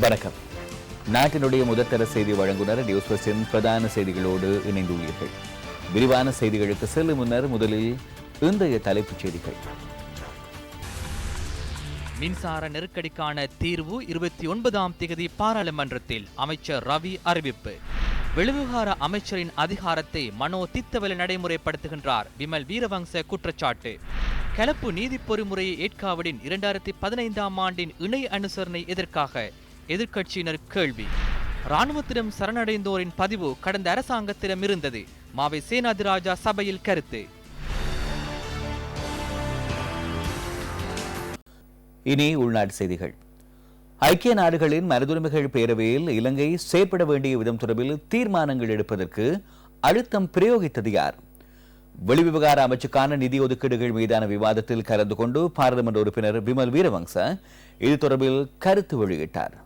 வணக்கம் நாட்டினுடைய முதற்தர செய்தி வழங்குனர் நியூஸ் பஸ்டின் பிரதான செய்திகளோடு இணைந்துள்ளீர்கள் விரிவான செய்திகளுக்கு செல்லும் முன்னர் முதலில் இன்றைய தலைப்புச் செய்திகள். மின்சார நெருக்கடிக்கான தீர்வு இருபத்தி ஒன்பதாம் தேதி பாராளுமன்றத்தில் அமைச்சர் ரவி அறிவிப்பு. வெளிவிவகார அமைச்சரின் அதிகாரத்தை மனோ தித்தவெளி நடைமுறைப்படுத்துகின்றார் விமல் வீரவங்ச குற்றச்சாட்டு. கலப்பு நீதி பொறிமுறையை ஏற்காவிடின் இரண்டாயிரத்தி பதினைந்தாம் ஆண்டின் இணை அனுசரணை எதற்காக? எதிர்க்கட்சியினர் கேள்வி. இராணுவத்திடம் சரணடைந்தோரின் பதிவு கடந்த அரசாங்கத்திடம் இருந்தது. மாவை சேனாதிராஜா சபையில் கருத்து. இனி உள்நாட்டு செய்திகள். ஐக்கிய நாடுகளின் மனிதுரிமைகள் பேரவையில் இலங்கை செயற்பட வேண்டிய விதம் தொடர்பில் தீர்மானங்கள் எடுப்பதற்கு அழுத்தம் பிரயோகித்தது யார்? வெளிவிவகார அமைச்சுக்கான நிதி ஒதுக்கீடுகள் மீதான விவாதத்தில் கலந்து கொண்டு பாராளுமன்ற உறுப்பினர் விமல் வீரவங்ச இது தொடர்பில் கருத்து வெளியிட்டார்.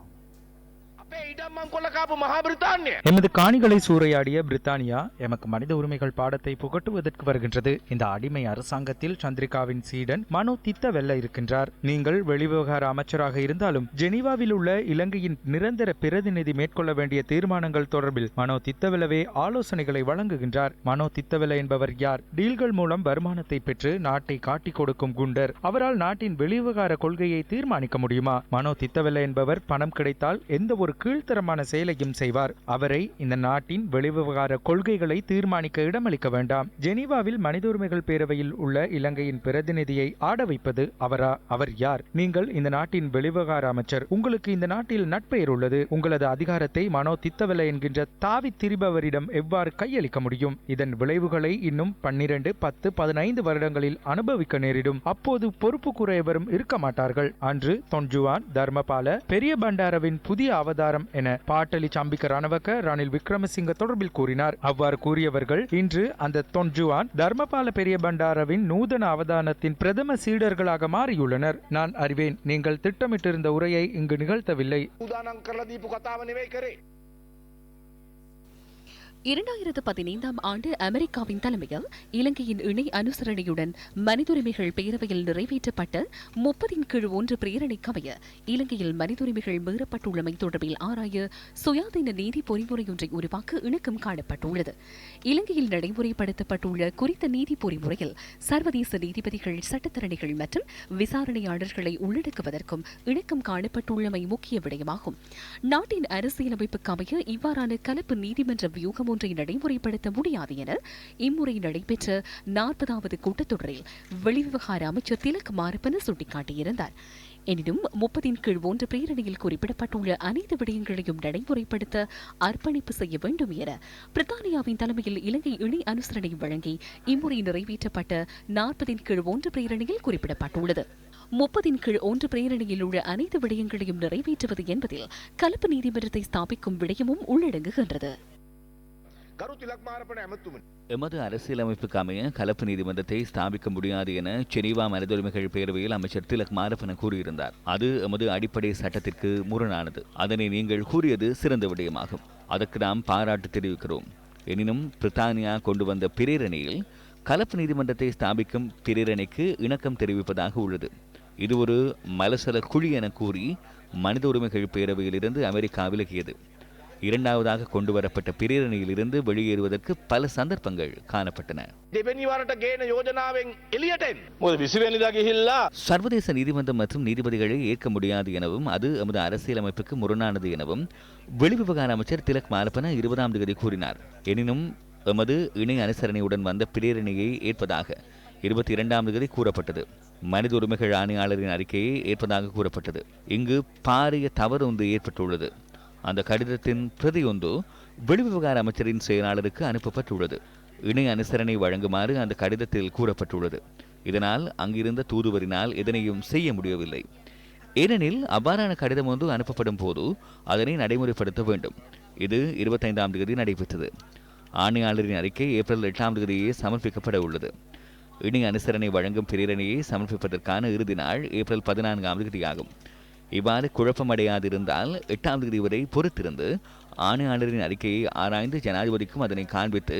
எமது காணிகளை சூறையாடிய பிரித்தானியா எமக்கு மனித உரிமைகள் பாடத்தை புகட்டுவதற்கு வருகின்றது. இந்த அடிமை அரசாங்கத்தில் சந்திரிகாவின் சீடன் மனோ தித்த வெல்ல இருக்கின்றார். நீங்கள் வெளிவிவகார அமைச்சராக இருந்தாலும் ஜெனீவாவில் உள்ள இலங்கையின் நிரந்தர பிரதிநிதி மேற்கொள்ள வேண்டிய தீர்மானங்கள் தொடர்பில் மனோ தித்தவெலவே ஆலோசனைகளை வழங்குகின்றார். மனோ தித்தவெல என்பவர் யார்? டீல்கள் மூலம் வருமானத்தை பெற்று நாட்டை காட்டிக் கொடுக்கும் குண்டர். அவரால் நாட்டின் வெளிவிவகார கொள்கையை தீர்மானிக்க முடியுமா? மனோ தித்தவெல்ல என்பவர் பணம் கிடைத்தால் எந்த ஒரு கீழ் கீழ்த்தரமான செயலையும் செய்வார். அவரை இந்த நாட்டின் வெளிவிவகார கொள்கைகளை தீர்மானிக்க இடமளிக்க வேண்டாம். ஜெனீவாவில் மனித உரிமைகள் பேரவையில் உள்ள இலங்கையின் பிரதிநிதியை ஆட வைப்பது அவரா? அவர் யார்? நீங்கள் இந்த நாட்டின் வெளிவிவகார அமைச்சர். உங்களுக்கு இந்த நாட்டில் நட்பெயர் உள்ளது. உங்களது அதிகாரத்தை மனோ தித்தவில்லை என்கின்ற தாவி திரிபவரிடம் எவ்வாறு கையளிக்க முடியும்? இதன் விளைவுகளை இன்னும் பன்னிரண்டு பத்து பதினைந்து வருடங்களில் அனுபவிக்க நேரிடும். அப்போது பொறுப்பு கூற எவரும் இருக்க மாட்டார்கள். அன்று தொன்ஜுவான் தர்மபால பெரிய பண்டாரவின் புதிய அவதாரம் என பாட்டலி சம்பிக்க ரணவக்க ரணில் விக்ரமசிங்க தொடர்பில் கூறினார். அவ்வாறு கூறியவர்கள் இன்று அந்த தொன்ஜுவான் தர்மபால பெரிய பண்டாரவின் நூதன அவதானத்தின் பிரதம சீடர்களாக மாறியுள்ளனர். நான் அறிவேன் நீங்கள் திட்டமிட்டிருந்த உரையை இங்கு நிகழ்த்தவில்லை. இரண்டாயிரத்து பதினைந்தாம் ஆண்டு அமெரிக்காவின் தலைமையில் இலங்கையின் இணை அனுசரணையுடன் மனிதுரிமைகள் பேரவையில் நிறைவேற்றப்பட்ட முப்பதின் கீழ் ஒன்று பிரேரணைக்கமைய இலங்கையில் மனிதுரிமைகள் மீறப்பட்டுள்ளமை தொடர்பில் ஆராய சுயாதீன நீதி பொறிமுறையொன்றை உருவாக்க இணக்கம் காணப்பட்டுள்ளது. இலங்கையில் நடைமுறைப்படுத்தப்பட்டுள்ள குறித்த நீதி பொறிமுறையில் சர்வதேச நீதிபதிகள் சட்டத்தரணிகள் மற்றும் விசாரணையாளர்களை உள்ளடக்குவதற்கும் இணக்கம் காணப்பட்டுள்ளமை முக்கிய விடயமாகும். நாட்டின் அரசியலமைப்புக்கு அமைய இவ்வாறான கலப்பு நீதிமன்ற வியூகம் ஒன்றை நடைமுறைப்படுத்த முடியாது என இம்முறை நடைபெற்ற நாற்பதாவது கூட்டத்தொடரில் வெளிவிவகார அமைச்சர் திலக் மாரப்பன சுட்டிக்காட்டியிருந்தார். எனினும் முப்பதின் கீழ் ஒன்று பிரேரணையில் குறிப்பிடப்பட்டுள்ள அனைத்து விடயங்களையும் நடைமுறைப்படுத்த அர்ப்பணிப்பு செய்ய வேண்டும் என பிரித்தானியாவின் தலைமையில் இலங்கை இணை அனுசரணை வழங்கி இம்முறை நிறைவேற்றப்பட்ட நாற்பதின் கீழ் ஒன்று பிரேரணையில் குறிப்பிடப்பட்டுள்ளது. முப்பதின் கீழ் ஒன்று பிரேரணையில் உள்ள அனைத்து விடயங்களையும் நிறைவேற்றுவது என்பதில் கலப்பு நீதிமன்றத்தை ஸ்தாபிக்கும் விடயமும் உள்ளடங்குகின்றது. எமது அரசியலமைப்புக்கு அமைய கலப்பு நீதிமன்றத்தை ஸ்தாபிக்க முடியாது என ஜெனீவா மனிதுரிமைகள் பேரவையில் அமைச்சர் திலக் மாரப்பன கூறியிருந்தார். அது எமது அடிப்படை சட்டத்திற்கு முரணானது. அதனை நீங்கள் கூறியது சிறந்த விடயமாகும். அதற்கு நாம் பாராட்டு தெரிவிக்கிறோம். எனினும் பிரித்தானியா கொண்டு வந்த பிரேரணையில் கலப்பு நீதிமன்றத்தை ஸ்தாபிக்கும் பிரேரணைக்கு இணக்கம் தெரிவிப்பதாக உள்ளது. இது ஒரு மலசல குழி என கூறி மனித உரிமைகள் பேரவையிலிருந்து அமெரிக்கா விலகியது. இரண்டாவதாக கொண்டு கொண்டுவரப்பட்ட பிரேரணையிலிருந்து வெளியேறுவதற்கு பல சந்தர்ப்பங்கள் காணப்பட்டன. சர்வதேச நீதிமன்றம் மற்றும் நீதிபதிகளை ஏற்க முடியாது எனவும் அது எமது அரசியலமைப்புக்கு முரணானது எனவும் வெளிவிவகார அமைச்சர் திலக் மாலப்பன இருபதாம் தேதி கூறினார். எனினும் எமது இணை அனுசரணையுடன் வந்த பிரேரணியை ஏற்பதாக இருபத்தி இரண்டாம் தேதி கூறப்பட்டது. மனித உரிமைகள் ஆணையாளரின் அறிக்கையை ஏற்பதாக கூறப்பட்டது. இங்கு பாரிய தவறு ஒன்று ஏற்பட்டுள்ளது. அந்த கடிதத்தின் பிரதி ஒன்று வெளிவிவகார அமைச்சரின் செயலாளருக்கு அனுப்பப்பட்டுள்ளது. இணை அனுசரணை வழங்குமாறு அந்த கடிதத்தில் கூறப்பட்டுள்ளது. இதனால் அங்கிருந்த தூதுவரினால் எதனையும் செய்ய முடியவில்லை. ஏனெனில் அவ்வாறான கடிதம் ஒன்று அனுப்பப்படும் போது அதனை நடைமுறைப்படுத்த வேண்டும். இது இருபத்தைந்தாம் தேதி நடைபெற்றது. ஆணையாளரின் அறிக்கை ஏப்ரல் எட்டாம் தேதியே சமர்ப்பிக்கப்பட உள்ளது. இணை அனுசரணை வழங்கும் பிரேரணையை சமர்ப்பிப்பதற்கான இறுதி நாள் ஏப்ரல் பதினான்காம் தேதியாகும். இவ்வாறு குழப்பமடையாதிருந்தால் எட்டாம் தேதி வரை பொறுத்திருந்து ஆணையாளரின் அறிக்கையை ஆராய்ந்து ஜனாதிபதிக்கும் அதனை காண்பித்து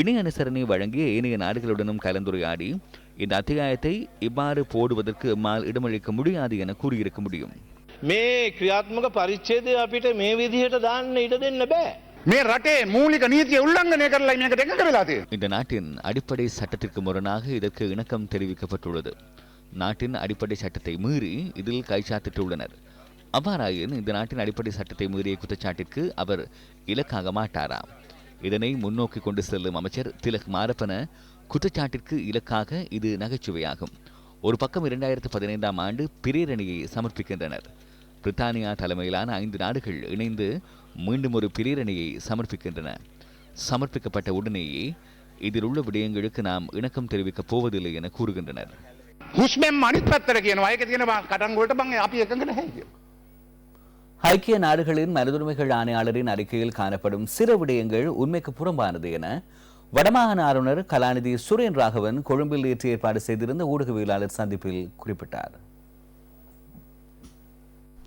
இணை அனுசரணை வழங்கிய ஏனைய நாடுகளுடனும் கலந்துரையாடி இந்த அத்தியாயத்தை இவ்வாறு போடுவதற்கு எம்மால் இடமளிக்க முடியாது என கூறியிருக்க முடியும் මේ ක්‍රියාත්මක පරිච්ඡේදය අපිට මේ විදිහට දාන්න ඉඩ දෙන්න බෑ. මේ රටේ මූලික නීතිය උල්ලංඝනය කරලා මේකට එකඟ වෙලා තියෙන්නේ. இந்த நாட்டின் அடிப்படை சட்டத்திற்கு முரணாக இதற்கு இணக்கம் தெரிவிக்கப்பட்டுள்ளது நாட்டின் அடிப்படை சட்டத்தை மீறி இதில் கைச்சாத்திட்டுள்ளனர் அவ்வாறாயின் இந்த நாட்டின் அடிப்படை சட்டத்தை மீறிய குற்றச்சாட்டிற்கு அவர் இலக்காக மாட்டாராம் இதனை முன்னோக்கி கொண்டு செல்லும் அமைச்சர் திலக் மாரப்பன குற்றச்சாட்டிற்கு இலக்காக இது நகைச்சுவையாகும். ஒரு பக்கம் இரண்டாயிரத்து பதினைந்தாம் ஆண்டு பிரேரணியை சமர்ப்பிக்கின்றனர். பிரித்தானியா தலைமையிலான ஐந்து நாடுகள் இணைந்து மீண்டும் ஒரு பிரேரணியை சமர்ப்பிக்கின்றன. சமர்ப்பிக்கப்பட்ட உடனேயே இதில் உள்ள விடயங்களுக்கு நாம் இணக்கம் தெரிவிக்கப் போவதில்லை என கூறுகின்றனர். හුස්මෙන් අනිත් පැත්තට කියනවා ඒක තියෙනවා කටන් වලට මං අපි එකඟ නැහැ කියලා. ஐக்கிய நாடுகளின் மனிதுரிமைகள் ஆணையாளரின் அறிக்கையில் காணப்படும் சில விடயங்கள் உண்மைக்கு புறம்பானது என வடமாகாண ஆளுநர் கலாநிதி சுரேன் ராகவன் கொழும்பில் நேற்று ஏற்பாடு செய்திருந்த ஊடகவியலாளர் சந்திப்பில் குறிப்பிட்டார்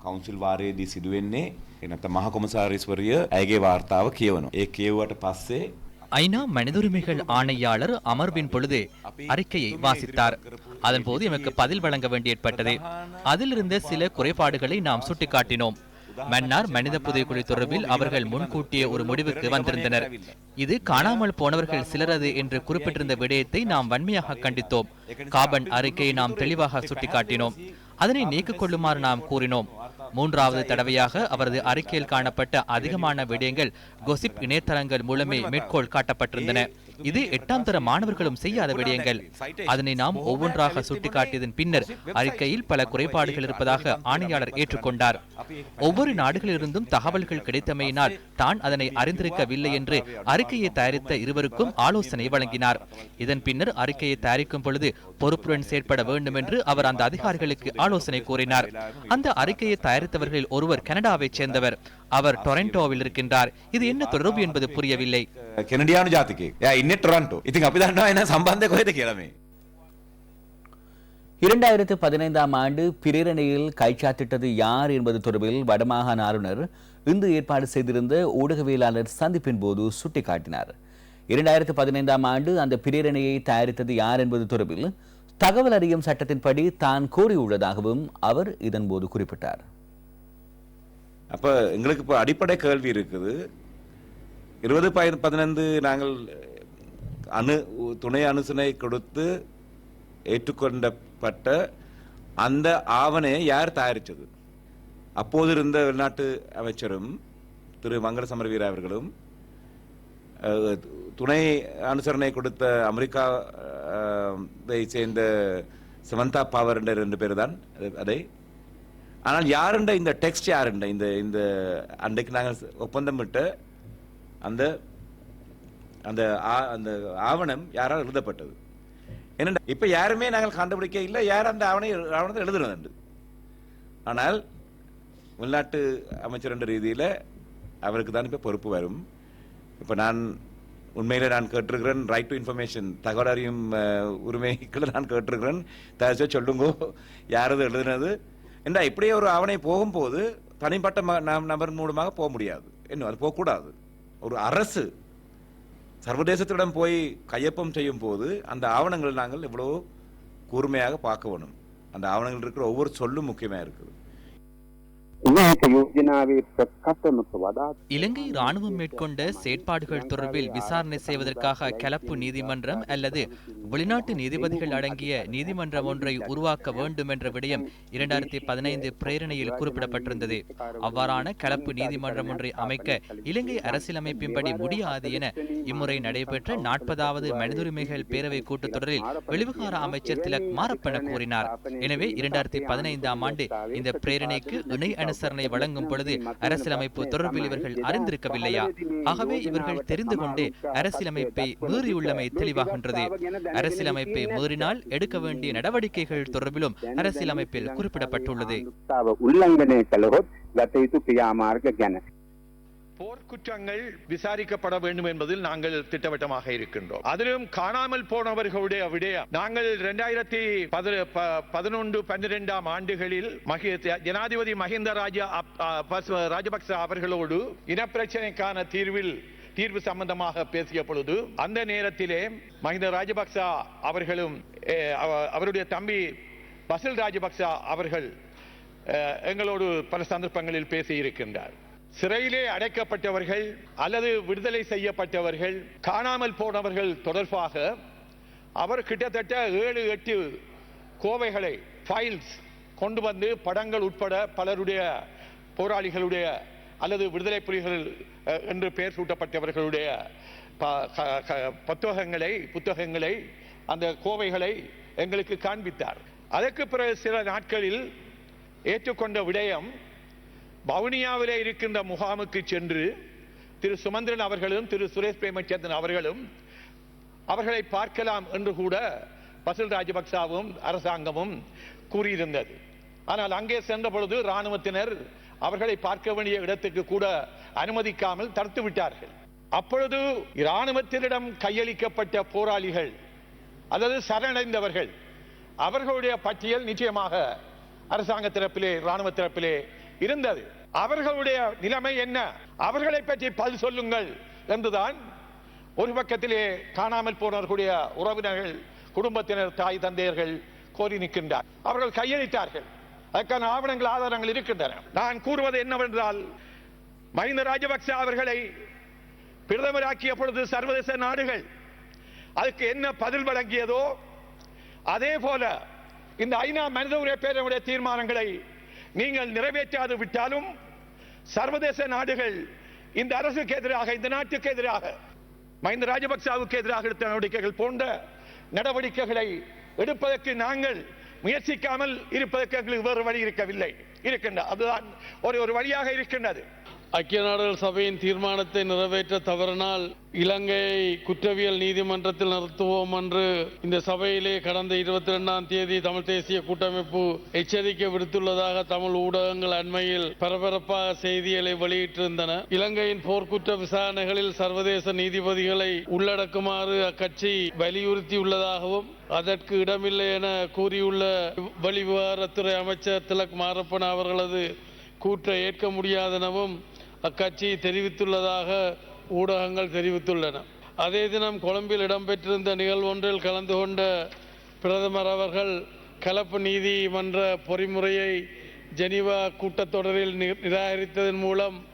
කවුන්සිල් වාරයේදී සිදුවෙන්නේ එනත මහකොමසාරිස්වරිය ඇගේ වාර්තාව කියවනවා. ඒ කියව්වට පස්සේ ஐநா மனிதுரிமைகள் ஆணையாளர் அமர்வின் பொழுது அறிக்கையை வாசித்தார். அதன்போது எமக்கு பதில் வழங்க வேண்டி ஏற்பட்டது அதிலிருந்த சில குறைபாடுகளை நாம் சுட்டிக்காட்டினோம். மன்னார் மனித புதைக்குழி தொடர்பில் அவர்கள் முன்கூட்டிய ஒரு முடிவுக்கு வந்திருந்தனர். இது காணாமல் போனவர்கள் சிலரது என்று குறிப்பிட்டிருந்த விடயத்தை நாம் வன்மையாக கண்டித்தோம். காபன் அறிக்கையை நாம் தெளிவாக சுட்டிக்காட்டினோம். அதனை நீக்கிக் கொள்ளுமாறு நாம் கூறினோம். மூன்றாவது தடவையாக அவரது அறிக்கையில் காணப்பட்ட அதிகமான விடயங்கள் கொசிப் இணையதளங்கள் மூலமே மேற்கோள் காட்டப்பட்டிருந்தன. இது எட்டாம் தர மாணவர்களும் செய்யாத விடயங்கள். அதனை நாம் ஒவ்வொன்றாக சுட்டிக்காட்டியதன் பின்னர் அறிக்கையில் பல குறைபாடுகள் இருப்பதாக ஆணையாளர் ஏற்றுக்கொண்டார். ஒவ்வொரு நாடுகளிலிருந்தும் தகவல்கள் கிடைத்தமையினால் தான் அதனை அறிந்திருக்கவில்லை என்று அறிக்கையை தயாரித்த இருவருக்கும் ஆலோசனை வழங்கினார். இதன் பின்னர் அறிக்கையை தயாரிக்கும் பொழுது பொறுப்புடன் செயற்பட வேண்டும் என்று அவர் அந்த அதிகாரிகளுக்கு ஆலோசனை கூறினார். அந்த அறிக்கையை தயாரித்தவர்களில் ஒருவர் கனடாவைச் சேர்ந்தவர். அவர் டொரண்டோவில் இருக்கின்றார். இது என்ன தொடர்பு என்பது புரியவில்லை. இரண்டாயிரத்து பதினைந்தாம் ஆண்டு பிரேரணையில் கைச்சாத்திட்டது யார் என்பது தொடர்பில் வடமாகாண ஆளுநர் இன்று ஏற்பாடு செய்திருந்த ஊடகவியலாளர் சந்திப்பின் போது சுட்டிக்காட்டினார். இரண்டாயிரத்து பதினைந்தாம் ஆண்டு அந்த பிரேரணையை தயாரித்தது யார் என்பது தொடர்பில் தகவல் அறியும் சட்டத்தின்படி தான் கூறியுள்ளதாகவும் அவர் இதன்போது குறிப்பிட்டார். அப்போ எங்களுக்கு இப்போ அடிப்படை கேள்வி இருக்குது. இருபது பய பதினைந்து நாங்கள் அணு துணை அனுசனை கொடுத்து ஏற்றுக்கொண்டப்பட்ட அந்த ஆவணையை யார் தயாரித்தது? அப்போது இருந்த வெளிநாட்டு அமைச்சரும் திரு மங்கள சமரவீர அவர்களும் துணை அனுசரணை கொடுத்த அமெரிக்காவை சேர்ந்த சமந்தா பாவர் என்ற ரெண்டு பேர் தான் அதை ஆனால் யாருண்ட இந்த டெக்ஸ்ட் யாருண்ட? இந்த இந்த அன்றைக்கு நாங்கள் ஒப்பந்தம் அந்த அந்த ஆ- அந்த ஆவணம் யாரால் எழுதப்பட்டது? என்னென்ன இப்போ யாருமே நாங்கள் கண்டுபிடிக்க இல்லை யார் அந்த ஆவணை ஆவணத்தை எழுதுனது ஆனால் உள்நாட்டு அமைச்சர் என்ற ரீதியில் அவருக்கு தான் இப்போ பொறுப்பு வரும். இப்போ நான் உண்மையில் நான் கேட்டிருக்கிறேன் ரைட் டு இன்ஃபர்மேஷன் தகவல் அறியும் உரிமைகளை நான் கேட்டிருக்கிறேன். தயாரிச்சா சொல்லுங்கோ யாரது எழுதுனது? என்றா இப்படியே ஒரு ஆவணை போகும்போது தனிப்பட்ட நபர் மூலமாக போக முடியாது. என்ன அது போகக்கூடாது. ஒரு அரசு சர்வதேசத்திடம் போய் கையொப்பம் செய்யும் போது அந்த ஆவணங்கள் நாங்கள் இவ்வளோ கூர்மையாக பார்க்க வேணும். அந்த ஆவணங்கள் இருக்கிற ஒவ்வொரு சொல்லும் முக்கியமாக இருக்குது. இலங்கை ராணுவம் மேற்கொண்ட செயற்பாடுகள் தொடர்பில் விசாரணை செய்வதற்காக கலப்பு நீதிமன்றம் அல்லது வெளிநாட்டு நீதிபதிகள் அடங்கிய நீதிமன்றம் ஒன்றை உருவாக்க வேண்டும் என்ற விடயம் இரண்டாயிரத்தி பதினைந்து பிரேரணையில் குறிப்பிடப்பட்டிருந்தது. அவ்வாறான கலப்பு நீதிமன்றம் ஒன்றை அமைக்க இலங்கை அரசியலமைப்பின்படி முடியாது என இம்முறை நடைபெற்ற நாற்பதாவது மனிதுரிமைகள் பேரவை கூட்டத்தொடரில் வெளிவிகார அமைச்சர் திலக் மாரப்பன கூறினார். எனவே இரண்டாயிரத்தி பதினைந்தாம் ஆண்டு இந்த பிரேரணைக்கு இணை அனுசரணை வழங்கும் பொழுது அரசியலமைப்பு தொடர்பில் இவர்கள் அறிந்திருக்கவில்லையா? ஆகவே இவர்கள் தெரிந்து கொண்டே அரசியலமைப்பை மீறியுள்ளமை தெளிவாகின்றது. அரசியலமைப்பை மீறினால் எடுக்க வேண்டிய நடவடிக்கைகள் தொடர்பிலும் அரசியலமைப்பில் குறிப்பிடப்பட்டுள்ளது. போர்க்குற்றங்கள் விசாரிக்கப்பட வேண்டும் என்பதில் நாங்கள் திட்டவட்டமாக இருக்கின்றோம். அதிலும் காணாமல் போனவர்களுடைய விடயம் நாங்கள் இரண்டாயிரத்தி பதினொன்று பன்னிரெண்டாம் ஆண்டுகளில் ஜனாதிபதி மஹிந்த ராஜா அப்- ராஜபக்ச அவர்களோடு இனப்பிரச்சனைக்கான தீர்வில் தீர்வு சம்பந்தமாக பேசிய பொழுது அந்த நேரத்திலே மஹிந்த ராஜபக்ச அவர்களும் அவருடைய தம்பி பசில் ராஜபக்ச அவர்கள் எங்களோடு பல சந்தர்ப்பங்களில் பேசியிருக்கின்றார். சிறையிலே அடைக்கப்பட்டவர்கள் அல்லது விடுதலை செய்யப்பட்டவர்கள் காணாமல் போனவர்கள் தொடர்பாக அவர் கிட்டத்தட்ட ஏழு எட்டு கோவைகளை ஃபைல்ஸ் கொண்டு வந்து படங்கள் உட்பட பலருடைய போராளிகளுடைய அல்லது விடுதலை புலிகள் என்று பெயர் சூட்டப்பட்டவர்களுடைய புத்தகங்களை புத்தகங்களை அந்த கோவைகளை எங்களுக்கு காண்பித்தார். அதற்கு பிறகு சில நாட்களில் ஏற்றுக்கொண்ட விடயம் வவுனியாவிலே இருக்கின்ற முகாமுக்கு சென்று திரு சுமந்திரன் அவர்களும் திரு சுரேஷ் பிரேமச்சந்திரன் அவர்களும் அவர்களை பார்க்கலாம் என்று கூட பசில் ராஜபக்சாவும் அரசாங்கமும் கூறியிருந்தது. ஆனால் அங்கே சென்ற பொழுது இராணுவத்தினர் அவர்களை பார்க்க வேண்டிய இடத்துக்கு கூட அனுமதிக்காமல் தடுத்து விட்டார்கள். அப்பொழுது இராணுவத்தினிடம் கையளிக்கப்பட்ட போராளிகள் அதாவது சரணடைந்தவர்கள் அவர்களுடைய பட்டியல் நிச்சயமாக அரசாங்க தரப்பிலே இராணுவ தரப்பிலே இருந்தது. அவர்களுடைய நிலைமை என்ன? அவர்களை பற்றி பதில் சொல்லுங்கள் என்றுதான் ஒரு பக்கத்திலே காணாமல் போனவர்களுடைய உறவினர்கள் குடும்பத்தினர் தாய் தந்தையர்கள் கோரி நிற்கின்றார். அவர்கள் கையளித்தார்கள். அதற்கான ஆவணங்கள் ஆதாரங்கள் இருக்கின்றன. நான் கூறுவது என்னவென்றால் மஹிந்த ராஜபக்ச அவர்களை பிரதமராக்கிய பொழுது சர்வதேச நாடுகள் அதுக்கு என்ன பதில் வழங்கியதோ அதே போல இந்த ஐநா மனித உரிமை பேரவையுடைய தீர்மானங்களை நீங்கள் நிறைவேற்றாது விட்டாலும் சர்வதேச நாடுகள் இந்த அரசுக்கு எதிராக இந்த நாட்டுக்கு எதிராக மஹிந்த ராஜபக்சாவுக்கு எதிராக எடுத்த நடவடிக்கைகள் போன்ற நடவடிக்கைகளை எடுப்பதற்கு நாங்கள் முயற்சிக்காமல் இருப்பதற்கு எங்களுக்கு வேறு வழி இருக்கவில்லை. இருக்கின்ற அதுதான் ஒரு ஒரு வழியாக இருக்கின்றது. ஐக்கிய நாடுகள் சபையின் தீர்மானத்தை நிறைவேற்ற தவறினால் இலங்கையை குற்றவியல் நீதிமன்றத்தில் நிறுத்துவோம் என்று இந்த சபையிலே கடந்த இருபத்தி ரெண்டாம் தேதி தமிழ் தேசிய கூட்டமைப்பு எச்சரிக்கை விடுத்துள்ளதாக தமிழ் ஊடகங்கள் அண்மையில் பரபரப்பாக செய்திகளை வெளியிட்டிருந்தன. இலங்கையின் போர்க்குற்ற விசாரணைகளில் சர்வதேச நீதிபதிகளை உள்ளடக்குமாறு அக்கட்சி வலியுறுத்தியுள்ளதாகவும் அதற்கு இடமில்லை என கூறியுள்ள வெளிவிவகாரத்துறை அமைச்சர் திலக் மாரப்பன அவர்களது கூற்றை ஏற்க முடியாதெனவும் அக்கட்சி தெரிவித்துள்ளதாக ஊடகங்கள் தெரிவித்துள்ளன. அதே தினம் கொழும்பில் இடம்பெற்றிருந்த நிகழ்வொன்றில் கலந்து கொண்ட பிரதமர் அவர்கள் கலப்பு நீதிமன்ற பொறிமுறையை ஜெனீவா கூட்டத்தொடரில் நி- நிராகரித்ததன் மூலம்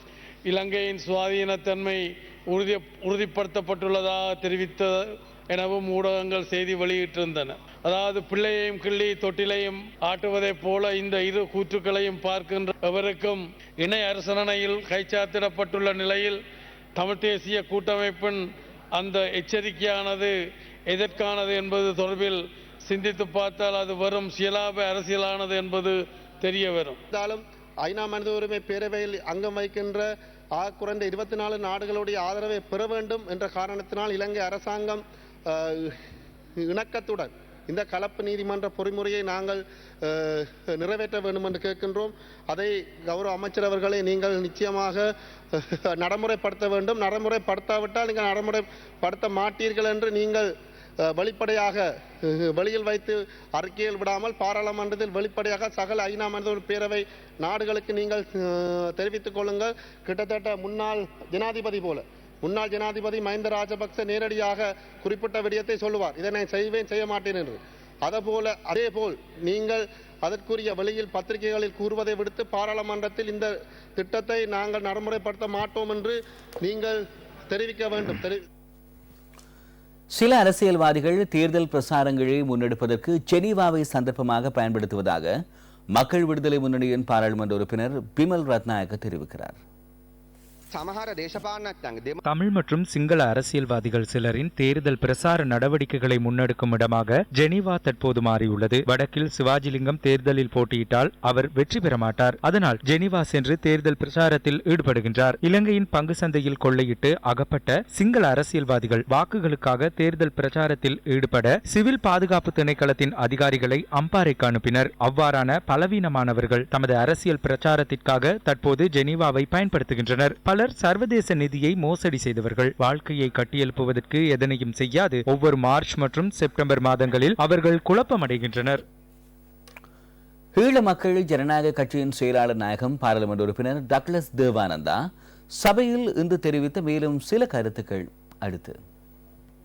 இலங்கையின் சுவாதீனத்தன்மை உறுதி உறுதிப்படுத்தப்பட்டுள்ளதாக தெரிவித்த எனவும் ஊடகங்கள் செய்தி வெளியிட்டிருந்தன. அதாவது பிள்ளையையும் கிள்ளி தொட்டிலையும் ஆட்டுவதைப் போல இந்த இரு கூற்றுக்களையும் பார்க்கின்ற எவருக்கும் இணை அரசணையில் கைச்சாத்திடப்பட்டுள்ள நிலையில் தமிழ் தேசிய கூட்டமைப்பின் அந்த எச்சரிக்கையானது எதற்கானது என்பது தொடர்பில் சிந்தித்து பார்த்தால் அது வரும் சிலாப அரசியலானது என்பது தெரிய வரும் இருந்தாலும் ஐநா மனித உரிமை பேரவையில் அங்கம் வைக்கின்ற குறைந்த இருபத்தி நாலு நாடுகளுடைய ஆதரவை பெற வேண்டும் என்ற காரணத்தினால் இலங்கை அரசாங்கம் இணக்கத்துடன் இந்த கலப்பு நீதிமன்ற பொறிமுறையை நாங்கள் நிறைவேற்ற வேண்டும் என்று கேட்கின்றோம். அதை கௌரவ அமைச்சர் அவர்களை நீங்கள் நிச்சயமாக நடைமுறைப்படுத்த வேண்டும். நடைமுறைப்படுத்தாவிட்டால் நீங்கள் நடைமுறைப்படுத்த மாட்டீர்கள் என்று நீங்கள் வெளிப்படையாக வெளியில் வைத்து அறிக்கையில் விடாமல் பாராளுமன்றத்தில் வெளிப்படையாக சகல ஐநா மனித பேரவை நாடுகளுக்கு நீங்கள் தெரிவித்துக் கொள்ளுங்கள். கிட்டத்தட்ட முன்னாள் ஜனாதிபதி போல. முன்னாள் ஜனாதிபதி மஹிந்த ராஜபக்ச நேரடியாக குறிப்பிட்ட விடயத்தை சொல்லுவார். இதை நான் செய்வேன் செய்ய மாட்டேன் என்று. அதபோல அதே போல் நீங்கள் அதற்குரிய வழியில் பத்திரிகைகளில் கூறுவதை விடுத்து பாராளுமன்றத்தில் இந்த திட்டத்தை நாங்கள் நடைமுறைப்படுத்த மாட்டோம் என்று நீங்கள் தெரிவிக்க வேண்டும். தெரி சில அரசியல்வாதிகள் தேர்தல் பிரசாரங்களை முன்னெடுப்பதற்கு ஜெனீவாவை சந்தர்ப்பமாக பயன்படுத்துவதாக மக்கள் விடுதலை முன்னணியின் பாராளுமன்ற உறுப்பினர் பிமல் ரத்நாயக்க தெரிவிக்கிறார். தமிழ் மற்றும் சிங்கள அரசியல்வாதிகள் சிலரின் தேர்தல் பிரசார நடவடிக்கைகளை முன்னெடுக்கும் இடமாக ஜெனீவா தற்போது மாறியுள்ளது. வடக்கில் சிவாஜிலிங்கம் தேர்தலில் போட்டியிட்டால் அவர் வெற்றி பெற மாட்டார். அதனால் ஜெனீவா சென்று தேர்தல் பிரச்சாரத்தில் ஈடுபடுகின்றார். இலங்கையின் பங்கு சந்தையில் கொள்ளையிட்டு அகப்பட்ட சிங்கள அரசியல்வாதிகள் வாக்குகளுக்காக தேர்தல் பிரச்சாரத்தில் ஈடுபட சிவில் பாதுகாப்பு திணைக்களத்தின் அதிகாரிகளை அம்பாறைக்கு அனுப்பினர் அவ்வாறான பலவீனமானவர்கள் தமது அரசியல் பிரச்சாரத்திற்காக தற்போது ஜெனீவாவை பயன்படுத்துகின்றனர். பலர் பலர் சர்வதேச நிதியை மோசடி செய்தவர்கள். வாழ்க்கையை கட்டியெழுப்புவதற்கு எதனையும் செய்யாது. ஒவ்வொரு மார்ச் மற்றும் செப்டம்பர் மாதங்களில் அவர்கள் குழப்பமடைகின்றனர். ஈழ மக்கள் ஜனநாயக கட்சியின் செயலாளர் நாயகம் பாராளுமன்ற உறுப்பினர் டக்ளஸ் தேவானந்தா சபையில் இன்று தெரிவித்த மேலும் சில கருத்துக்கள். அடுத்து.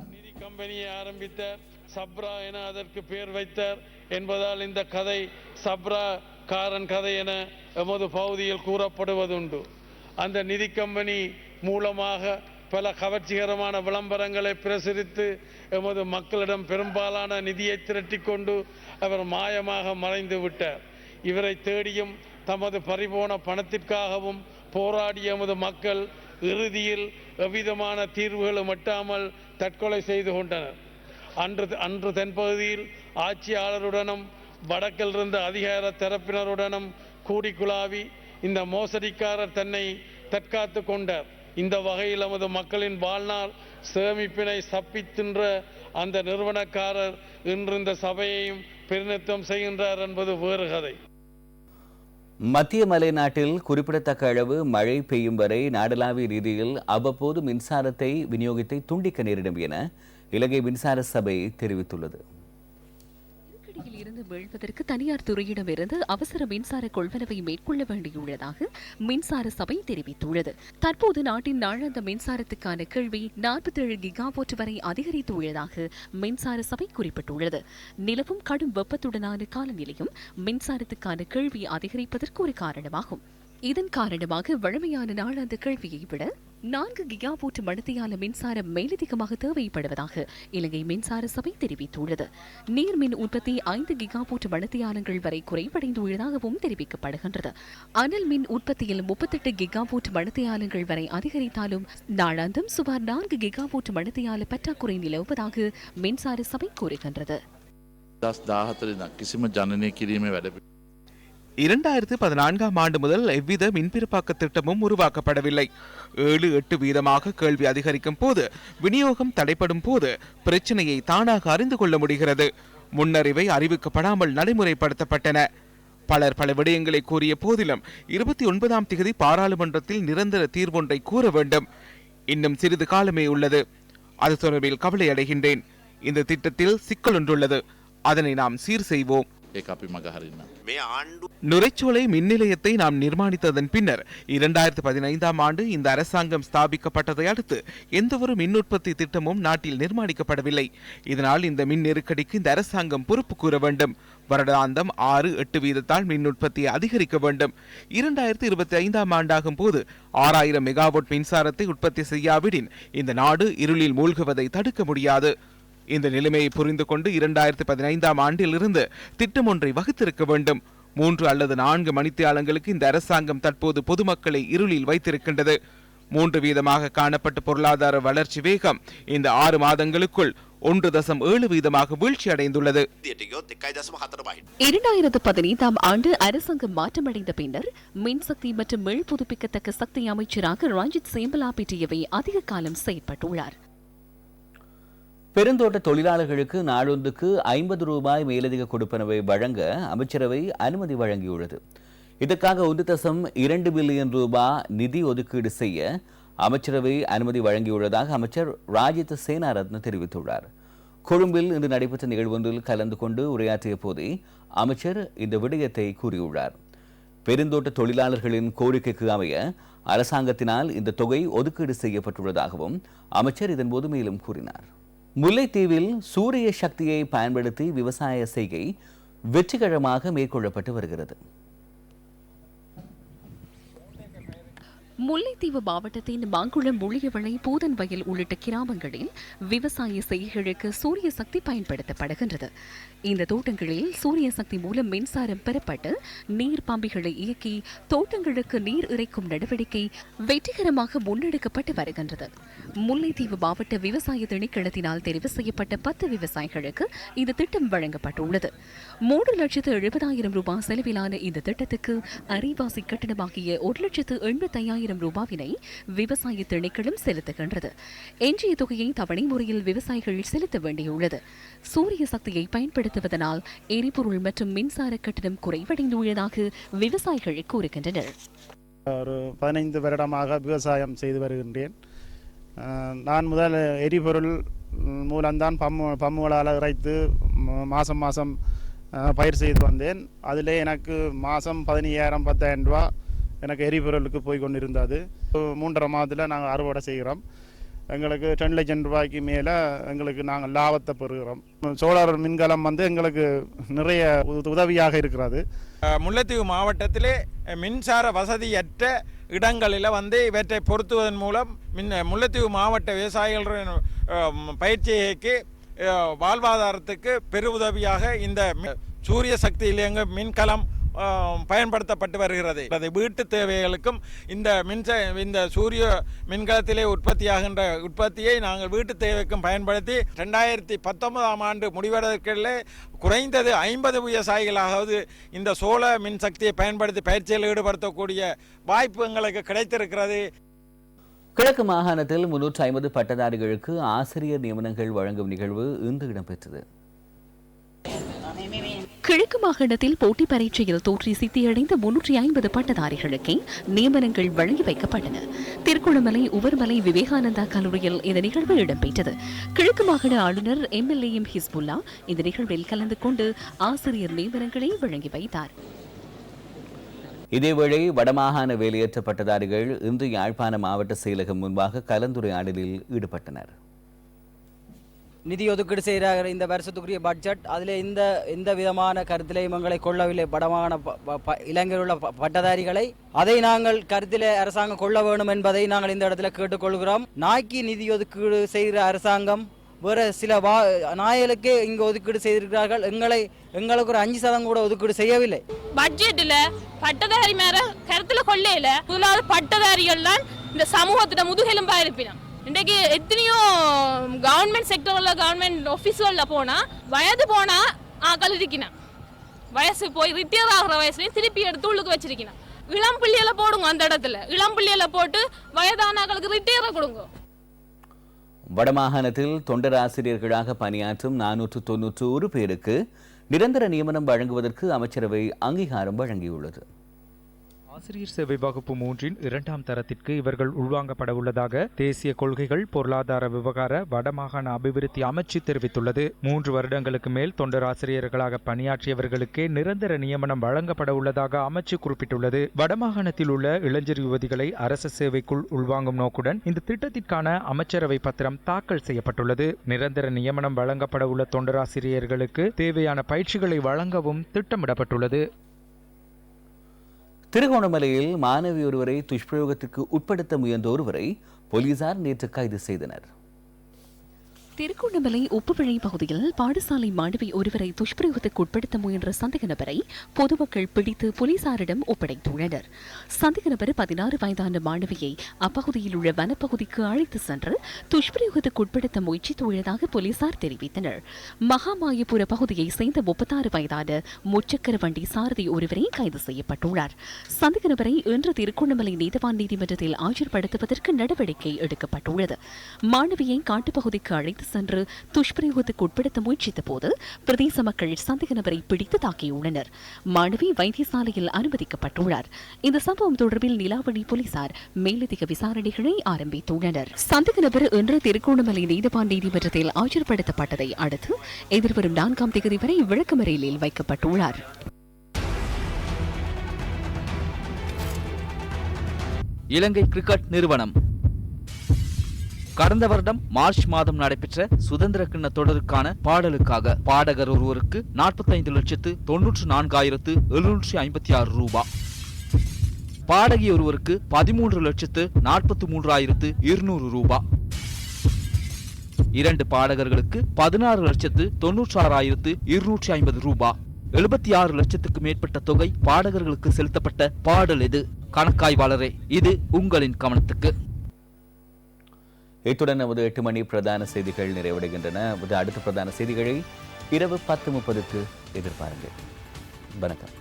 நிதி கம்பெனியை ஆரம்பித்தார். சப்ரா என அதற்கு பெயர் வைத்தார். என்பதால் இந்த கதை சப்ரா காரன் கதை என எமது பகுதியில் கூறப்படுவதுண்டு. அந்த நிதி கம்பெனி மூலமாக பல கவர்ச்சிகரமான விளம்பரங்களை பிரசுரித்து எமது மக்களிடம் பெரும்பாலான நிதியை திரட்டி கொண்டு அவர் மாயமாக மறைந்து விட்டார். இவரை தேடியும் தமது பறிபோன பணத்திற்காகவும் போராடிய எமது மக்கள் இறுதியில் எவ்விதமான தீர்வுகளும் எட்டாமல் தற்கொலை செய்து கொண்டனர். அன்று அன்று தென்பகுதியில் ஆட்சியாளருடனும் வடக்கில் இருந்த அதிகார தரப்பினருடனும் கூடி குழாவி இந்த மோசடிக்காரர் தன்னை தற்காத்து கொண்டார் இந்த வகையில் நமது மக்களின் வாழ்நாள் சேமிப்பினை சப்பித்தின்ற அந்த நிறுவனக்காரர் இன்று இந்த சபையையும் பிரதிநிதித்துவம் செய்கின்றார் என்பது வேறு கதை. மத்திய மலைநாட்டில் குறிப்பிடத்தக்க அளவு மழை பெய்யும் வரை நாடளாவிய ரீதியில் அவ்வப்போது மின்சாரத்தை விநியோகத்தை துண்டிக்க நேரிடும் என இலங்கை மின்சார சபை தெரிவித்துள்ளது. நெருக்கடியில் இருந்து மீள்வதற்கு தனியார் துறையிடமிருந்து அவசர மின்சார கொள்வனவை மேற்கொள்ள வேண்டியுள்ளதாக மின்சார சபை தெரிவித்துள்ளது. தற்போது நாட்டின் நாளாந்த மின்சாரத்துக்கான கேள்வி நாற்பத்தேழு கிகாவோட் வரை அதிகரித்துள்ளதாக மின்சார சபை குறிப்பிட்டுள்ளது. நிலவும் கடும் வெப்பத்துடனான காலநிலையும் மின்சாரத்துக்கான கேள்வி அதிகரிப்பதற்கு ஒரு காரணமாகும். இதன் காரணமாக வழமையான நாளாந்த கேள்வியை விட நான்கு கிகாவோட் மடத்தையான மின்சாரம் மேலதிகமாக தேவைப்படுவதாக இலங்கை மின்சார சபை தெரிவித்துள்ளது. நீர் மின் உற்பத்தி ஐந்து கிகாவோட் மடத்தையானங்கள் வரை குறைவடைந்துள்ளதாகவும் தெரிவிக்கப்படுகின்றது. அனல் மின் உற்பத்தியில் முப்பத்தெட்டு கிகாவோட் மடத்தையானங்கள் வரை அதிகரித்தாலும் நாளாந்தம் சுமார் நான்கு கிகாவோட் மடத்தையால பற்றாக்குறை நிலவுவதாக மின்சார சபை கூறுகின்றது. இரண்டாயிரத்து பதினான்காம் ஆண்டு முதல் எவ்வித மின்பிறப்பாக்க திட்டமும் உருவாக்கப்படவில்லை. ஏழு எட்டு வீதமாக கேள்வி அதிகரிக்கும் போது விநியோகம் தடைப்படும் போது பிரச்சனையை தானாக அறிந்து கொள்ள முடிகிறது. முன்னறிவை அறிவிக்கப்படாமல் நடைமுறைப்படுத்தப்பட்டன. பலர் பல விடயங்களை கூறிய போதிலும் இருபத்தி ஒன்பதாம் திகதி பாராளுமன்றத்தில் நிரந்தர தீர்வொன்றை கூற வேண்டும். இன்னும் சிறிது காலமே உள்ளது. அது தொடர்பில் கவலை அடைகின்றேன் இந்த திட்டத்தில் சிக்கல் ஒன்றுள்ளது. அதனை நாம் சீர் செய்வோம். ඒ අපි මගහරින්න. நுரைச்சோலை மின் நிலையத்தை நாம் நிர்மாணித்ததன் பின்னர் இரண்டாயிரத்து பதினைந்தாம் ஆண்டு இந்த அரசாங்கம் ஸ்தாபிக்கப்பட்டதை அடுத்து எந்தவொரு மின் உற்பத்தி திட்டமும் நாட்டில் நிர்மாணிக்கப்படவில்லை இதனால் இந்த மின் நெருக்கடிக்கு இந்த அரசாங்கம் பொறுப்பு கூற வேண்டும் வருடாந்தம் ஆறு எட்டு வீதத்தால் மின் உற்பத்தியை அதிகரிக்க வேண்டும் இரண்டாயிரத்து இருபத்தி ஐந்தாம் ஆண்டாகும் போது ஆறாயிரம் மெகாவாட் மின்சாரத்தை உற்பத்தி செய்யாவிடின் இந்த நாடு இருளில் மூழ்குவதை தடுக்க முடியாது இந்த நிலைமையை புரிந்து கொண்டு இரண்டாயிரத்தி பதினைந்தாம் ஆண்டிலிருந்து திட்டம் ஒன்றை வகுத்திருக்க வேண்டும். மூன்று அல்லது நான்கு மணித்தியாலங்களுக்கு இந்த அரசாங்கம் தற்போது பொதுமக்களை இருளில் வைத்திருக்கின்றது. மூன்று வீதமாக காணப்பட்ட பொருளாதார வளர்ச்சி வேகம் இந்த ஆறு மாதங்களுக்குள் ஒன்று தசம் ஏழு வீதமாக வீழ்ச்சி அடைந்துள்ளது. இரண்டாயிரத்து பதினைந்தாம் ஆண்டு அரசாங்கம் மாற்றமடைந்த பின்னர் மின்சக்தி மற்றும் மீள் புதுப்பிக்கத்தக்க சக்தி அமைச்சராக ரஞ்சித் சேம்பலா பிட்டியவை அதிக காலம் செயற்பட்டுள்ளார் பெருந்தோட்ட தொழிலாளர்களுக்கு நாளொன்றுக்கு ஐம்பது ரூபாய் மேலதிக கொடுப்பனவை வழங்க அமைச்சரவை அனுமதி வழங்கியுள்ளது. இதற்காக ஒன்று தசம் இரண்டு பில்லியன் ரூபாய் நிதி ஒதுக்கீடு செய்ய அமைச்சரவை அனுமதி வழங்கியுள்ளதாக அமைச்சர் ராஜித் சேனாரத்ன தெரிவித்துள்ளார். கொழும்பில் இன்று நடைபெற்ற நிகழ்வொன்றில் கலந்து கொண்டு உரையாற்றிய போதே அமைச்சர் இந்த விடயத்தை கூறியுள்ளார். பெருந்தோட்ட தொழிலாளர்களின் கோரிக்கைக்கு அமைய அரசாங்கத்தினால் இந்த தொகை ஒதுக்கீடு செய்யப்பட்டுள்ளதாகவும் அமைச்சர் இதன்போது மேலும் கூறினார். முல்லைத்தீவில் சூரிய சக்தியை பயன்படுத்தி விவசாய செய்கை வெற்றிகரமாக மேற்கொள்ளப்பட்டு வருகிறது. முல்லைத்தீவு மாவட்டத்தின் மாங்குளம் முள்ளியவளை பூதன்வயல் உள்ளிட்ட கிராமங்களில் விவசாய செய்கைகளுக்கு சூரிய சக்தி பயன்படுத்தப்படுகின்றது. இந்த தோட்டங்களில் சூரிய சக்தி மூலம் மின்சாரம் பெறப்பட்டு நீர் பம்பிகளை இயக்கி தோட்டங்களுக்கு நீர் இறைக்கும் நடவடிக்கை வெற்றிகரமாக முன்னெடுக்கப்பட்டு வருகின்றது. முல்லைத்தீவு மாவட்ட விவசாய திணைக்களத்தினால் தெரிவு செய்யப்பட்ட பத்து விவசாயிகளுக்கு இந்த திட்டம் வழங்கப்பட்டுள்ளது. மூன்று லட்சத்து எழுபதாயிரம் ரூபாய் செலவிலான இந்த திட்டத்துக்கு அரைவாசி கட்டணமாகிய ஒரு லட்சத்து எண்பத்தையாயிரம் ரூபாவினை விவசாய திணைக்களம் செலுத்துகின்றது. எஞ்சிய தொகையை தவணை முறையில் விவசாயிகள் செலுத்த வேண்டியுள்ளது. சூரிய சக்தியை பயன்படுத்த பயன்படுத்துவதனால் எரிபொருள் மற்றும் மின்சார கட்டணம் குறைவடைந்துள்ளதாக விவசாயிகள் கூறுகின்றனர். ஒரு பதினைந்து வருடமாக விவசாயம் செய்து வருகின்றேன். நான் முதல் எரிபொருள் மூலம்தான் பம்மு பம்முகளால் இறைத்து மாதம் மாதம் பயிர் செய்து வந்தேன். அதிலே எனக்கு மாதம் பதினையாயிரம் பத்தாயிரம் ரூபா எனக்கு எரிபொருளுக்கு போய் கொண்டிருந்தது. மூன்றரை மாதத்தில் நாங்கள் அறுவடை செய்கிறோம். எங்களுக்கு ரெண்டு லட்சம் ரூபாய்க்கு மேலே எங்களுக்கு நாங்கள் லாபத்தை பெறுகிறோம். சோலார் மின்கலம் வந்து எங்களுக்கு நிறைய உத- உதவியாக இருக்கிறது. முல்லைத்தீவு மாவட்டத்திலே மின்சார வசதியற்ற இடங்களில் வந்து இவற்றை பொருத்துவதன் மூலம் மின் முல்லைத்தீவு மாவட்ட விவசாயிகளின் பயிற்சிக்கு வாழ்வாதாரத்துக்கு பெருவுதவியாக இந்த மி- சூரிய சக்தியில் எங்கள் மின்கலம் பயன்படுத்தப்பட்டு வருகிறது. அது வீட்டு தேவைகளுக்கும் இந்த மின்ச இந்த சூரிய மின்கலத்திலே உற்பத்தியாகின்ற உற்பத்தியை நாங்கள் வீட்டு தேவைக்கும் பயன்படுத்தி ரெண்டாயிரத்தி பத்தொன்பதாம் ஆண்டு முடிவதற்குள்ளே குறைந்தது ஐம்பது விவசாயிகளாவது இந்த சோழ மின்சக்தியை பயன்படுத்தி பயிற்சியில் ஈடுபடுத்தக்கூடிய வாய்ப்பு எங்களுக்கு கிடைத்திருக்கிறது. கிழக்கு மாகாணத்தில் முன்னூற்றி ஐம்பது பட்டதாரிகளுக்கு ஆசிரியர் நியமனங்கள் வழங்கும் நிகழ்வு இன்று இடம்பெற்றது. கிழக்கு மாகாணத்தில் போட்டி பரீட்சையில் தோற்றி சித்தியடைந்த முன்னூற்றி ஐம்பது பட்டதாரிகளுக்கே நியமனங்கள் வழங்கி வைக்கப்பட்டன. திருக்குளமலை உவர்மலை விவேகானந்தா கல்லூரியில் இந்த நிகழ்வு இடம்பெற்றது. கிழக்கு மாகாண ஆளுநர் எம்எல்ஏ எம் ஹிஸ்புல்லா இந்த நிகழ்வில் கலந்து கொண்டு ஆசிரியர் நியமனங்களை வழங்கி வைத்தார். இதேவேளை வடமாகாண வேலையற்ற பட்டதாரிகள் இன்று யாழ்ப்பாண மாவட்ட செயலகம் முன்பாக கலந்துரையாடலில் ஈடுபட்டனர். நிதி ஒதுக்கீடு செய்கிற இந்த வருஷத்துக்குரிய பட்ஜெட். அதில் இந்த எந்த விதமான கருத்திலைமங்களை கொள்ளவில்லை. படமான ப- ப- இலங்கையில் உள்ள ப- பட்டதாரிகளை. அதை நாங்கள் கருத்தில் அரசாங்கம் கொள்ள வேண்டும் என்பதை நாங்கள் இந்த இடத்துல கேட்டுக்கொள்கிறோம். நாய்க்கு நிதி ஒதுக்கீடு செய்கிற அரசாங்கம் வேறு சில வா நாய்களுக்கு இங்கே ஒதுக்கீடு செய்திருக்கிறார்கள். எங்களை எங்களுக்கு ஒரு அஞ்சு சதம் கூட ஒதுக்கீடு செய்யவில்லை. பட்ஜெட்டில் பட்டதாரி மேல கருத்தில் கொள்ளையில முதலாவது பட்டதாரிகள் தான் இந்த சமூகத்திட முதுகெலும்பா இருப்பினம் இன்றைக்கு எத்தனையோ கவர்மெண்ட் செக்டரில் கவர்மெண்ட் ஆஃபீஸ்கள்ல போனா வயது போனா ஆக்கள் இருக்கணும் வயசு போய் ரிட்டையர் ஆகிற வயசுலயும் திருப்பி எடுத்து உள்ளுக்கு வச்சிருக்கணும் இளம் பிள்ளையில போடுங்க அந்த இடத்துல. இளம் பிள்ளையில போட்டு வயதானாக்களுக்கு ரிட்டையரை கொடுங்க. வடமாகாணத்தில் தொண்டராசிரியர்களாக பணியாற்றும் நானூற்று தொன்னூற்று ஒரு பேருக்கு நிரந்தர நியமனம் வழங்குவதற்கு அமைச்சரவை அங்கீகாரம் வழங்கியுள்ளது. ஆசிரியர் சேவை வகுப்பு மூன்றின் இரண்டாம் தரத்திற்கு இவர்கள் உள்வாங்கப்பட உள்ளதாக தேசிய கொள்கைகள் பொருளாதார விவகார வடமாகாண அபிவிருத்தி அமைச்சு தெரிவித்துள்ளது. மூன்று வருடங்களுக்கு மேல் தொண்டர் ஆசிரியர்களாக பணியாற்றியவர்களுக்கே நிரந்தர நியமனம் வழங்கப்பட உள்ளதாக அமைச்சு குறிப்பிட்டுள்ளது. வடமாகாணத்தில் உள்ள இளைஞர் யுவதிகளை அரச சேவைக்குள் உள்வாங்கும் நோக்குடன் இந்த திட்டத்திற்கான அமைச்சரவை பத்திரம் தாக்கல் செய்யப்பட்டுள்ளது. நிரந்தர நியமனம் வழங்கப்பட உள்ள தொண்டராசிரியர்களுக்கு தேவையான பயிற்சிகளை வழங்கவும் திட்டமிடப்பட்டுள்ளது. திருகோணமலையில் மாணவி ஒருவரை துஷ்பிரயோகத்திற்கு உட்படுத்த முயன்ற ஒருவரை போலீசார் நேற்று கைது செய்தனர். திருகோணமலை உப்புவிழை பகுதியில் பாடசாலை மாணவி ஒருவரை துஷ்பிரயோகத்துக்கு உட்படுத்த முயன்ற சந்தேக நபரை பொதுமக்கள் பிடித்து போலீசாரிடம் ஒப்படைத்துள்ளனர். சந்தேக நபர் பதினாறு வயதான மாணவியை அப்பகுதியில் உள்ள வனப்பகுதிக்கு அழைத்து சென்று துஷ்பிரயோகத்துக்கு உட்படுத்த முயற்சித்துள்ளதாக போலீசார் தெரிவித்தனர். மகாமாயபுர பகுதியை சேர்ந்த முப்பத்தாறு வயதான முச்சக்கர வண்டி சாரதி ஒருவரை கைது செய்யப்பட்டுள்ளார். சந்தேக நபரை இன்று திருகோணமலை நீதவான் நீதிமன்றத்தில் ஆஜர்படுத்துவதற்கு நடவடிக்கை எடுக்கப்பட்டுள்ளது. மாணவியை காட்டுப்பகுதிக்கு அழைத்து சென்று துஷ்பிரயோகத்துக்கு உட்படுத்த முயற்சித்த போது பிரதேச மக்கள் சந்தேக நபரை பிடித்து தாக்கியுள்ளனர். மாணவி வைத்தியசாலையில் அனுமதிக்கப்பட்டுள்ளார். இந்த சம்பவம் தொடர்பில் நிலாவணி போலீசார் மேலதிக விசாரணைகளை ஆரம்பித்துள்ளனர். சந்தேக நபர் இன்று திருகோணமலை நீதவான் நீதிமன்றத்தில் ஆஜர்படுத்தப்பட்டதை அடுத்து எதிர்வரும் நான்காம் தேதி வரை விளக்கமறியலில் வைக்கப்பட்டுள்ளார். இலங்கை கிரிக்கெட் நிறுவனம் கடந்த வருடம் மார்ச் மாதம் நடைபெற்ற சுதந்திர கிண்ண தொடருக்கான பாடலுக்காக பாடகர் ஒருவருக்கு நாற்பத்தைந்து லட்சத்து தொன்னூற்று நான்காயிரத்து எழுநூற்றி ஐம்பத்தி ஆறு ரூபாய் பாடகி ஒருவருக்கு பதிமூன்று லட்சத்து நாற்பத்தி மூன்றாயிரத்து இருநூறு ரூபாய் இரண்டு பாடகர்களுக்கு பதினாறு லட்சத்து தொன்னூற்றாறாயிரத்து இருநூற்றி ஐம்பது ரூபாய் எழுபத்தி ஆறு லட்சத்துக்கு மேற்பட்ட தொகை பாடகர்களுக்கு செலுத்தப்பட்ட பாடல் இது கணக்காய்வாளரே இது உங்களின் கவனத்துக்கு. இத்துடன் நமது எட்டு மணி பிரதான செய்திகள் நிறைவடைகின்றன. அடுத்த பிரதான செய்திகளை இரவு பத்து முப்பதுக்கு எதிர்பாருங்கள். வணக்கம்.